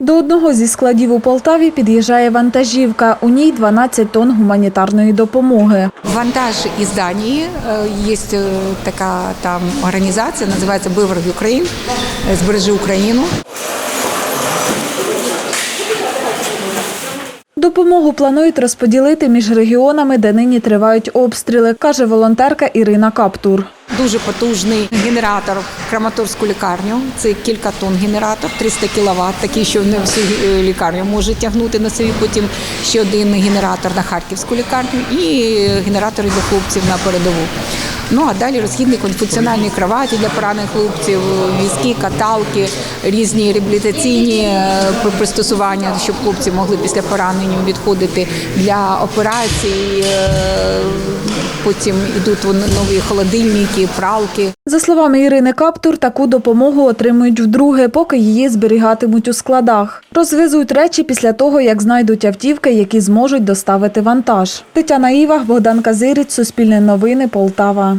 До одного зі складів у Полтаві під'їжджає вантажівка. У ній 12 тонн гуманітарної допомоги. Вантаж из Дании. Э, Есть э, такая там организация, называется Бывер Украин, э, «Сбережи Допомогу планують розподілити між регіонами, де нині тривають обстріли, каже волонтерка Ірина Каптур. Дуже потужний генератор в Краматорську лікарню. Це кілька тонн генератор, 300 кВт, такий, що не всю е, лікарню може тягнути на собі. Потім ще один генератор на Харківську лікарню і генератори для хлопців на передову. Ну а далі розхідник функціональні кроваті для поранених хлопців, візки, каталки, різні реабілітаційні е, пристосування, щоб хлопці могли після поранення відходити для операцій. е, Потім йдуть нові холодильники, пралки. За словами Ірини Каптур, таку допомогу отримують вдруге, поки її зберігатимуть у складах. Розвезуть речі після того, як знайдуть автівки, які зможуть доставити вантаж. Тетяна Івах, Богдан Казирець, Суспільне новини, Полтава.